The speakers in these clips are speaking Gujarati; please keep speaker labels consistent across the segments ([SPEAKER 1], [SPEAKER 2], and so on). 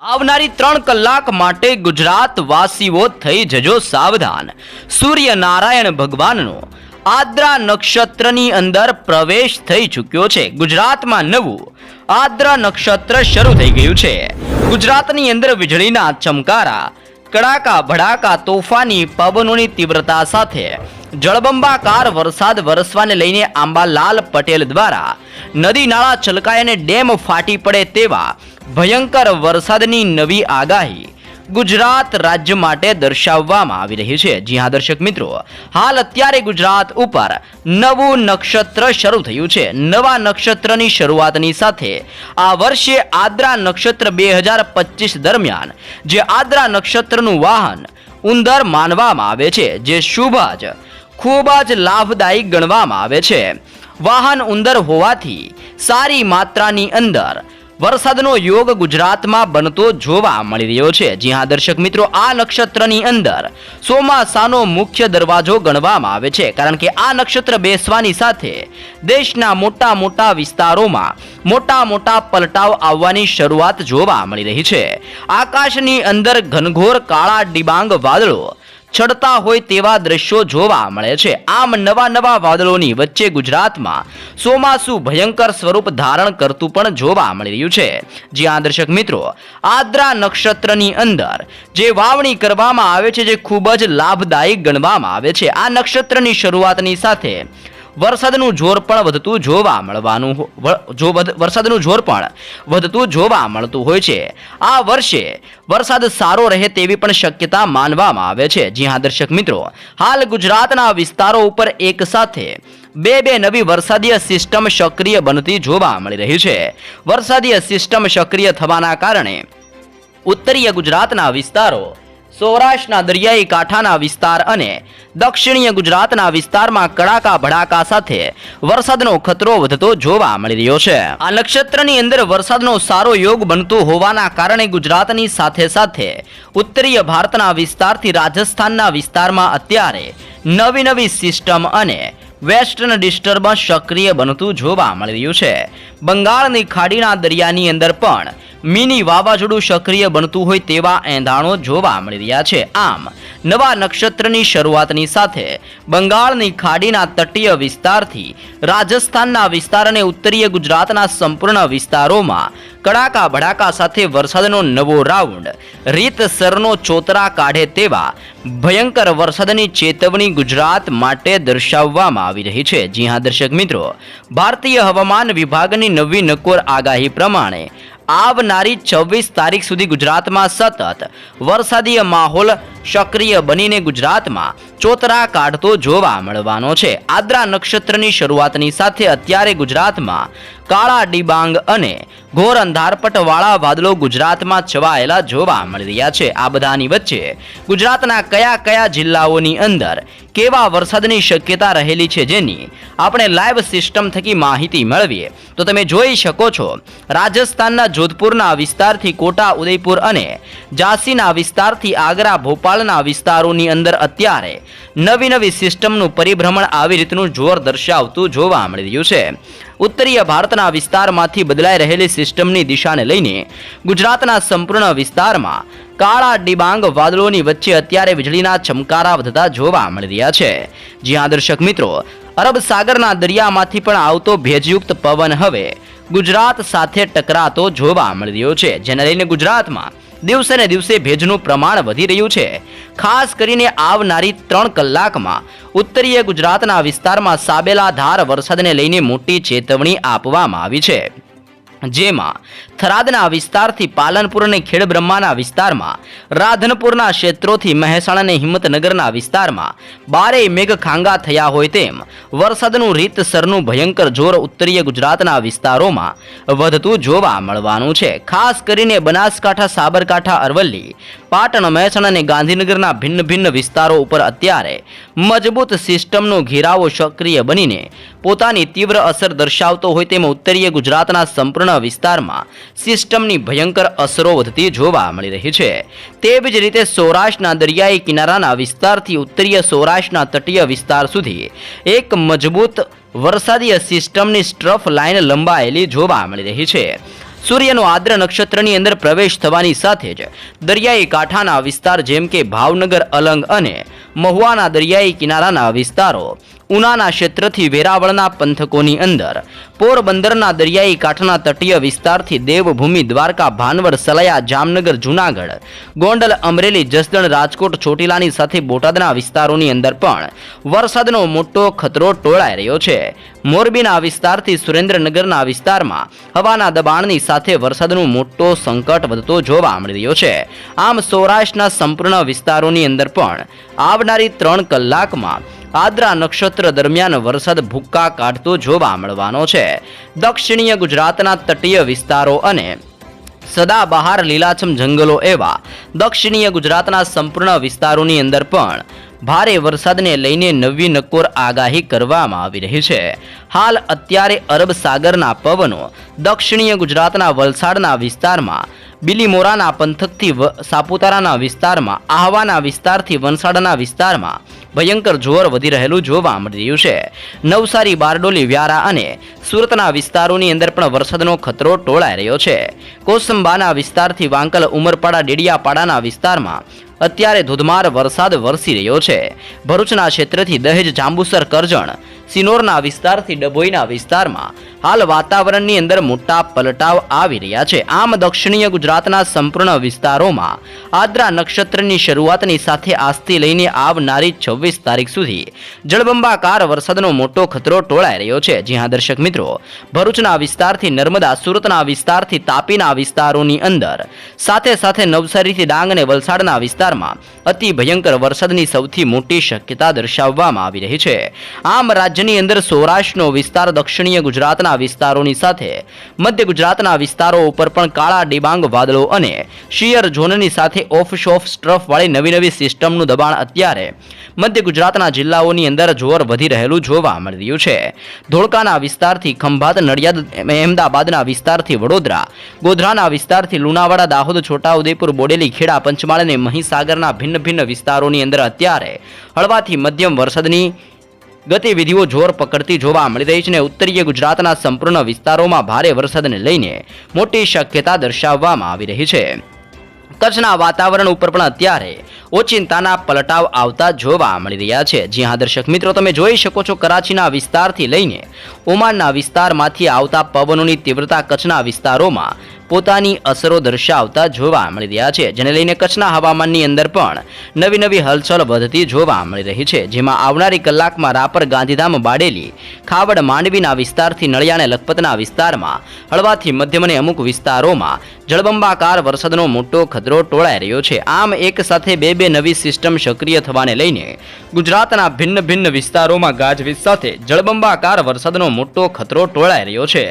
[SPEAKER 1] આવનારી ત્રણ કલાક માટે ગુજરાત વાસીઓ થઈ જજો સાવધાન. સૂર્યનારાયણ ભગવાનનો આદ્રા નક્ષત્રની અંદર પ્રવેશ થઈ ચૂક્યો છે. ગુજરાતમાં નવું આદ્રા નક્ષત્ર શરૂ થઈ ગયું છે. ગુજરાતની અંદર વીજળીના ચમકારા કડાકા, ભડાકા, તોફાની, પવનોની તીવ્રતા સાથે જળબંબાકાર વરસાદ વરસવાને લઈને આંબાલાલ પટેલ દ્વારા નદી નાળા છલકાય અને ડેમ ફાટી પડે તેવા ભયંકર વરસાદની નવી આગાહી ગુજરાત રાજ્ય માટે દર્શાવવામાં આવી રહ્યું છે. જી હા, દર્શક મિત્રો, હાલ અત્યારે ગુજરાત ઉપર નવું નક્ષત્ર શરૂ થયું છે. નવા નક્ષત્રની શરૂઆતની સાથે આ વર્ષે આદ્રા નક્ષત્ર બે હજાર પચીસ દરમિયાન જે આદ્રા નક્ષત્રનું વાહન ઉંદર માનવામાં આવે છે, જે શુભ જ, ખૂબ જ લાભદાયી ગણવામાં આવે છે. વાહન ઉંદર હોવાથી સારી માત્રાની અંદર વરસાદનો યોગ ગુજરાતમાં બનતો જોવા મળી રહ્યો છે. જી દર્શક મિત્રો, આ નક્ષત્રની અંદર ચોમાસાનો મુખ્ય દરવાજો ગણવામાં આવે છે. કારણ કે આ નક્ષત્ર બેસવાની સાથે દેશના મોટા મોટા વિસ્તારોમાં મોટા મોટા પલટાવ આવવાની શરૂઆત જોવા મળી રહી છે. આકાશની અંદર ઘનઘોર કાળા ડિબાંગ વાદળો ચડતા હોય તેવા દ્રશ્યો જોવા મળે છે. આમ નવા નવા વાદળોની વચ્ચે ગુજરાતમાં ચોમાસુ ભયંકર સ્વરૂપ ધારણ કરતું પણ જોવા મળી રહ્યું છે. જ્યાં દર્શક મિત્રો, આદ્રા નક્ષત્રની અંદર જે વાવણી કરવામાં આવે છે, જે ખૂબ જ લાભદાયી ગણવામાં આવે છે. આ નક્ષત્રની શરૂઆતની સાથે વરસાદનું જોર પણ વધતું જોવા મળવાનું વરસાદનું જોર પણ વધતું જોવા મળતું હોય છે. આ વર્ષે વરસાદ સારો રહે તેવી પણ શક્યતા માનવામાં આવે છે. જી હા, દર્શક મિત્રો, હાલ ગુજરાતના વિસ્તારો ઉપર એક સાથે બે બે નવી વરસાદીય સિસ્ટમ સક્રિય બનતી જોવા મળી રહી છે. વરસાદીય સિસ્ટમ સક્રિય થવાના કારણે ઉત્તરીય ગુજરાતના વિસ્તારો સૌરાષ્ટ્રના દરિયાઈ કાંઠાના વિસ્તાર અને દક્ષિણીય ગુજરાતના વિસ્તારમાં કડાકા ભડાકા સાથે વરસાદનો ખતરો વધતો જોવા મળી રહ્યો છે. આ નક્ષત્રની અંદર વરસાદનો સારો યોગ બનતો હોવાના કારણે ગુજરાતની સાથે સાથે ઉત્તરીય ભારતના વિસ્તારથી રાજસ્થાનના વિસ્તારમાં અત્યારે નવી નવી સિસ્ટમ અને વેસ્ટર્ન ડિસ્ટર્બન્સ સક્રિય બનતું જોવા મળી રહ્યું છે. બંગાળની ખાડીના દરિયાની અંદર પણ મિની વાવાઝોડું સક્રિય બનતું હોય તેવા એંધાણો જોવા મળી રહ્યા છે. આમ, નવા નક્ષત્રની શરૂઆતની સાથે બંગાળની ખાડીના તટીય વિસ્તારથી રાજસ્થાનના વિસ્તાર અને ઉત્તરીય ગુજરાતના સંપૂર્ણ વિસ્તારોમાં કડાકા ભડાકા સાથે વરસાદનો નવો રાઉન્ડ. રીતસરનો ચોતરા કાઢે તેવા ભયંકર વરસાદની ચેતવણી ગુજરાત માટે દર્શાવવામાં આવી રહી છે. જી હા, દર્શક મિત્રો, ભારતીય હવામાન વિભાગની નવી નકોર આગાહી પ્રમાણે આવનારી છવ્વીસ તારીખ સુધી ગુજરાતમાં સતત વરસાદીય માહોલ સક્રિય બનીને ગુજરાતમાં ચોતરા કાઢતો જોવા મળવાનો છે. આદ્રા નક્ષત્રની શરૂઆતની સાથે અત્યારે ગુજરાતમાં કાળા ડિબાંગ અને ઘોર અંધારપટવાળા વાદળો ગુજરાતમાં છવાયેલા જોવા મળી રહ્યા છે. આ બધાની વચ્ચે ગુજરાતના કયા કયા જિલ્લાઓની અંદર કેવા વરસાદની શક્યતા રહેલી છે જેની આપણે લાઈવ સિસ્ટમ થકી માહિતી મેળવીએ. તો તમે જોઈ શકો છો, રાજસ્થાનના જોધપુરના વિસ્તારથી કોટા, ઉદયપુર અને ઝાંસીના વિસ્તારથી આગ્રા ભોપાલના વિસ્તારોની અંદર અત્યારે નવી નવી સિસ્ટમનું પરિભ્રમણ આવી રીતનું જોર દર્શાવતું જોવા મળી રહ્યું છે. ઉત્તરીય ભારતના વિસ્તારમાંથી બદલાઈ રહેલી સિસ્ટમની દિશાને લઈને ગુજરાતના સંપૂર્ણ વિસ્તારમાં કાળા ડિબાંગ વાદળોની વચ્ચે અત્યારે વીજળીના ચમકારા વધતા જોવા મળી રહ્યા છે. જ્યાં દર્શક મિત્રો, અરબ સાગરના દરિયામાંથી પણ આવતો ભેજયુક્ત પવન હવે ગુજરાત સાથે ટકરાતો જોવા મળી રહ્યો છે. જેને લઈને ગુજરાતમાં દિવસે ને દિવસે ભેજનું પ્રમાણ વધી રહ્યું છે. ખાસ કરીને આવનારી ત્રણ કલાકમાં ઉત્તરીય ગુજરાતના વિસ્તારમાં સાબેલા ધાર વરસાદને લઈને મોટી ચેતવણી આપવામાં આવી છે. જેમાં થરાદના વિસ્તારથી પાલનપુર અને ખેડબ્રહ્માના વિસ્તારમાં, રાધનપુરના ક્ષેત્રોથી મહેસાણા અને હિંમતનગરના વિસ્તારમાં બારેય મેઘ ખાંગા થયા હોય તેમ વરસાદનું રીતસરનું ભયંકર જોર ઉત્તરીય ગુજરાતના વિસ્તારોમાં વધતું જોવા મળવાનું છે. ખાસ કરીને બનાસકાંઠા, સાબરકાંઠા, અરવલ્લી, પાટણ, મહેસાણા અને ગાંધીનગરના ભિન્ન ભિન્ન વિસ્તારો ઉપર અત્યારે મજબૂત સિસ્ટમનો ઘેરાવો સક્રિય બનીને પોતાની તીવ્ર અસર દર્શાવતો હોય તેમ ઉત્તરીય ગુજરાતના સંપૂર્ણ વિસ્તારમાં સિસ્ટમની ભયંકર અસરો વધતી જોવા મળી રહી છે. તેવી જ રીતે સૌરાષ્ટ્રના દરિયાઈ કિનારાના વિસ્તારથી ઉત્તરીય સૌરાષ્ટ્રના તટીય વિસ્તાર સુધી એક મજબૂત વરસાદીય સિસ્ટમની સ્ટ્રફ લાઇન લંબાયેલી જોવા મળી રહી છે. સૂર્યનો આદ્ર નક્ષત્રની અંદર પ્રવેશ થવાની સાથે જ દરિયાઈ કાંઠાના વિસ્તાર જેમ કે ભાવનગર, અલંગ અને મહુવાના દરિયાઈ કિનારાના વિસ્તારો ઉનાના ક્ષેત્રથી વેરાવળના પંથકોની અંદર. પોરબંદરના દરિયાઈ કાંઠાના તટીય વિસ્તારથી દેવભૂમિ, દ્વારકા, ભાનવડ, સલાયા, જામનગર, જૂનાગઢ. ગોંડલ, અમરેલી, જસદણ, રાજકોટ, ચોટીલાની સાથે બોટાદના વિસ્તારોની અંદર પણ વરસાદનો મોટો ખતરો ટોળાઈ રહ્યો છે. મોરબીના વિસ્તારથી સુરેન્દ્રનગરના વિસ્તારમાં હવાના દબાણની સાથે વરસાદનું મોટો સંકટ વધતો જોવા મળી રહ્યો છે. આમ સૌરાષ્ટ્રના સંપૂર્ણ વિસ્તારોની અંદર પણ આવનારી ત્રણ કલાકમાં આદ્રા નક્ષત્ર દરમિયાન વરસાદ ભૂક્કા કાઢતો જોવા મળવાનો છે. દક્ષિણીય ગુજરાતના તટીય વિસ્તારો અને સદાબહાર લીલાછમ જંગલો એવા દક્ષિણીય ગુજરાતના સંપૂર્ણ વિસ્તારોની અંદર પણ ભારે વરસાદને લઈને નવી નકોર આગાહી કરવામાં આવી રહી છે. હાલ અત્યારે અરબ સાગરના પવનો દક્ષિણીય ગુજરાતના વલસાડના વિસ્તારમાં બિલીમોરાના પંથકથી સાપુતારાના વિસ્તારમાં, આહવાના વિસ્તારથી વનસાડના વિસ્તારમાં ભયંકર જોર વધી રહેલું જોવા મળી રહ્યું છે. નવસારી, બારડોલી, વ્યારા અને સુરતના વિસ્તારોની અંદર પણ વરસાદનો ખતરો ટોળાઈ રહ્યો છે. કોસંબાના વિસ્તારથી વાંકલ ઉમરપાડા, ડેડિયાપાડાના વિસ્તારમાં અત્યારે ધોધમાર વરસાદ વરસી રહ્યો છે. ભરૂચના ક્ષેત્રથી દહેજ, જાંબુસર, કરજણ સિનોરના વિસ્તારથી ડભોઈના વિસ્તારમાં હાલ વાતાવરણની અંદર મોટા પલટાવ આવી રહ્યા છે. આમ દક્ષિણીય ગુજરાતના સંપૂર્ણ વિસ્તારોમાં આદ્રા નક્ષત્રની શરૂઆતની સાથે આજથી લઈને આવનારી છવ્વીસ તારીખ સુધી જળબંબાકાર વરસાદનો મોટો ખતરો ટોળાઈ રહ્યો છે. જ્યાં દર્શક મિત્રો, ભરૂચના વિસ્તારથી નર્મદા, સુરતના વિસ્તારથી તાપીના વિસ્તારોની અંદર સાથે સાથે નવસારીથી ડાંગ અને વલસાડના વિસ્તારમાં અતિ ભયંકર વરસાદની સૌથી મોટી શક્યતા દર્શાવવામાં આવી રહી છે. આમ રાજ્યની અંદર સૌરાષ્ટ્રનો વિસ્તાર, દક્ષિણીય ગુજરાતના વિસ્તારોની સાથે, મધ્ય ગુજરાતના વિસ્તારો ઉપર પણ કાળા ડિબાંગ વાદળો અને શિયર ઝોનની સાથે ઓફ શોફ સ્ટ્રફ વાળી નવી નવી સિસ્ટમનું દબાણ અત્યારે મધ્ય ગુજરાતના જિલ્લાઓની અંદર જોર વધી રહેલું જોવા મળી રહ્યું છે. ધોળકાના વિસ્તારથી ખંભાત, નડિયાદ અહેમદાબાદના વિસ્તારથી વડોદરા, ગોધરાના વિસ્તારથી લુણાવાડા, દાહોદ, છોટાઉદેપુર, બોડેલી, ખેડા, પંચમહાલ અને મહીસાગરના ભિન્ન ભિન્ન વિસ્તારોની અંદર અત્યારે હળવાથી મધ્યમ વરસાદની ગતિવિધિઓ જોર પકડતી જોવા મળી રહી છે અને ઉત્તરીય ગુજરાતના સંપૂર્ણ વિસ્તારોમાં ભારે વરસાદને લઈને મોટી શક્યતા દર્શાવવામાં આવી રહી છે. કચ્છના વાતાવરણ ઉપર પણ અત્યારે ઓચિંતાના પલટાવ આવતા જોવા મળી રહ્યા છે. જી હા, દર્શક મિત્રો, તમે જોઈ શકો છો કરાચીના વિસ્તારથી લઈને ઓમાનના વિસ્તારમાંથી આવતા પવનોની તીવ્રતા કચ્છના વિસ્તારોમાં પોતાની અસરો દર્શાવતા જોવા મળી રહ્યા છે. જેને લઈને કચ્છના હવામાનની અંદર પણ નવી નવી હલચલ વધતી જોવા મળી રહી છે. જેમાં આવનારી કલાકમાં રાપર, ગાંધીધામ, બાડેલી, ખાવડ, માંડવીના વિસ્તારથી નળિયા અને લખપતના વિસ્તારમાં, હળવાથી મધ્યમ અને અમુક વિસ્તારોમાં જળબંબાકાર વરસાદનો મોટો ખતરો ટોળાઈ રહ્યો છે. આમ એક સાથે બે બે નવી સિસ્ટમ સક્રિય થવાને લઈને ગુજરાતના ભિન્ન ભિન્ન વિસ્તારોમાં ગાજવીજ સાથે જળબંબાકાર વરસાદનો મોટો ખતરો ટોળાઈ રહ્યો છે.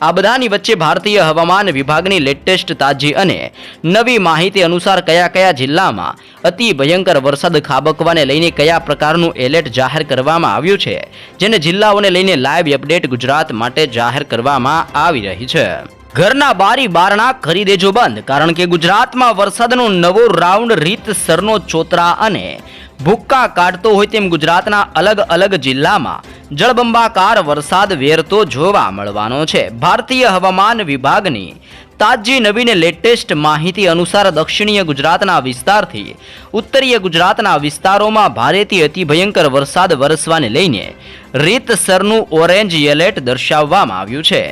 [SPEAKER 1] આ બધાની વચ્ચે ભારતીય હવામાન વિભાગની લેટેસ્ટ તાજી અને નવી માહિતી અનુસાર કયા કયા જિલ્લામાં અતિ ભયંકર વરસાદ ખાબકવાને લઈને કયા પ્રકારનું એલર્ટ જાહેર કરવામાં આવ્યું છે, જેને જિલ્લાઓને લઈને લાઈવ અપડેટ ગુજરાત માટે જાહેર કરવામાં આવી રહી છે. ઘરના બારી બારણા કરી દેજો બંધ, કારણ કે ગુજરાતમાં વરસાદનો નવો રાઉન્ડ રીતસરનો ચોતરા અને ભૂક્કા કાઢતો હોય તેમ ગુજરાતના અલગ અલગ જિલ્લામાં જળબંબાકાર વરસાદ વેરતો જોવા મળવાનો છે. ભારતીય હવામાન વિભાગની તાજી નવીને લેટેસ્ટ માહિતી અનુસાર દક્ષિણીય ગુજરાતના વિસ્તારથી ઉત્તરીય ગુજરાતના વિસ્તારોમાં ભારેથી અતિ ભયંકર વરસાદ વરસવાને લઈને રીતસરનું ઓરેન્જ એલર્ટ દર્શાવવામાં આવ્યું છે.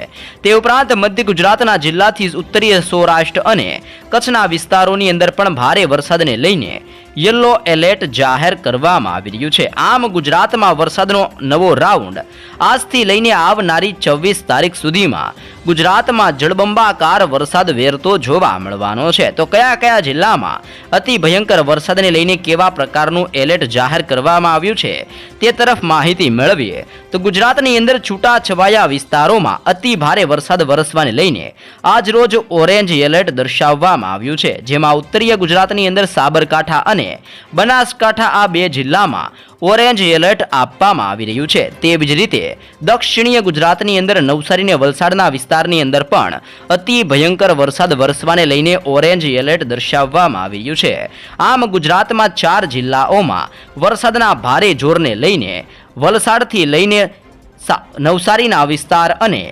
[SPEAKER 1] તે ઉપરાંત મધ્ય ગુજરાતના જિલ્લાથી ઉત્તરીય સૌરાષ્ટ્ર અને કચ્છના વિસ્તારોની અંદર પણ ભારે વરસાદને લઈને યલો એલર્ટ જાહેર કરવામાં આવી રહ્યું છે. આમ ગુજરાતમાં વરસાદનો નવો રાઉન્ડ આજથી લઈને આવનારી છવ્વીસ તારીખ સુધીમાં ગુજરાતમાં જળબંબાકાર વરસાદ વેરતો જોવા મળવાનો છે. તો કયા કયા જિલ્લામાં અતિ ભયંકર વરસાદને લઈને કેવા પ્રકારનું એલર્ટ જાહેર કરવામાં આવ્યું છે તે તરફ માહિતી મેળવીએ. તો ગુજરાતની અંદર છૂટા છવાયા વિસ્તારોમાં અતિ ભારે વરસાદ વરસવાને લઈને આજ રોજ ઓરેન્જ એલર્ટ દર્શાવવામાં આવ્યું છે. જેમાં ઉત્તરીય ગુજરાતની અંદર સાબરકાંઠા અને બનાસકાંઠા આ બે જિલ્લામાં ઓરેન્જ એલર્ટ આપવામાં આવી રહ્યું છે. તેવી જ રીતે, દક્ષિણીય ગુજરાતની અંદર નવસારી અને વલસાડના વિસ્તારની અંદર પણ અતિ ભયંકર વરસાદ વરસવાને લઈને ઓરેન્જ એલર્ટ દર્શાવવામાં આવી રહ્યું છે. આમ ગુજરાતમાં ચાર જિલ્લાઓમાં વરસાદના ભારે જોરને લઈને વલસાડથી લઈને નવસારીના વિસ્તાર અને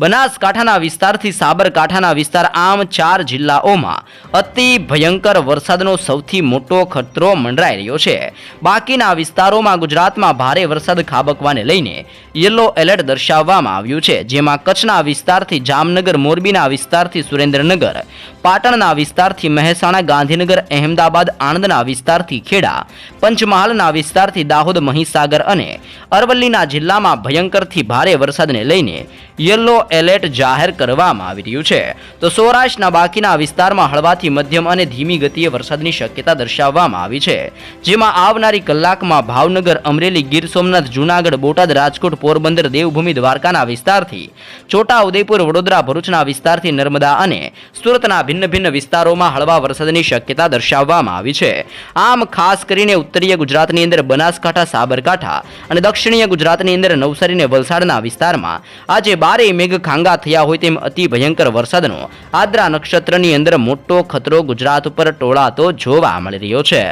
[SPEAKER 1] બનાસકાંઠાના વિસ્તારથી સાબરકાંઠાના વિસ્તાર આમ ચાર જિલ્લાઓમાં અતિ ભયંકર વરસાદનો સૌથી મોટો ખતરો મંડરાઈ રહ્યો છે. બાકીના વિસ્તારોમાં ગુજરાતમાં ભારે વરસાદ ખાબકવાને લઈને યલો એલર્ટ દર્શાવવામાં આવ્યું છે. જેમાં કચ્છના વિસ્તારથી જામનગર, મોરબીના વિસ્તારથી સુરેન્દ્રનગર, પાટણના વિસ્તારથી મહેસાણા, ગાંધીનગર, અહેમદાબાદ, આણંદના વિસ્તારથી ખેડા, પંચમહાલના વિસ્તારથી દાહોદ, મહીસાગર અને અરવલ્લીના જિલ્લામાં ભયંકરથી ભારે વરસાદને લઈને યલો એલર્ટ જાહેર કરવામાં આવી રહ્યું છે. તો સૌરાષ્ટ્રના બાકીના વિસ્તારમાં હળવાથી મધ્યમ અને ધીમી ગતિએ વરસાદની શક્યતા દર્શાવવામાં આવી છે. જેમાં આવનારી કલાકમાં ભાવનગર, અમરેલી, ગીર સોમનાથ, જૂનાગઢ, બોટાદ, રાજકોટ, પોરબંદર, દેવભૂમિ, દ્વારકાના વિસ્તારથી છોટા વડોદરા, ભરૂચના વિસ્તારથી નર્મદા અને સુરતના ભિન્ન ભિન્ન વિસ્તારોમાં હળવા વરસાદની શક્યતા દર્શાવવામાં આવી છે. આમ ખાસ કરીને ઉત્તરીય ગુજરાતની અંદર બનાસકાંઠા, સાબરકાંઠા અને દક્ષિણીય ગુજરાતની અંદર નવસારી અને વલસાડના વિસ્તારમાં આજે બારે મેઘ ખાંગા થયા હોય તેમ અતિ ભયંકર વરસાદનો આદ્રા નક્ષત્રની અંદર મોટો ખતરો ગુજરાત ઉપર ટોળાતો જોવા મળી રહ્યો છે.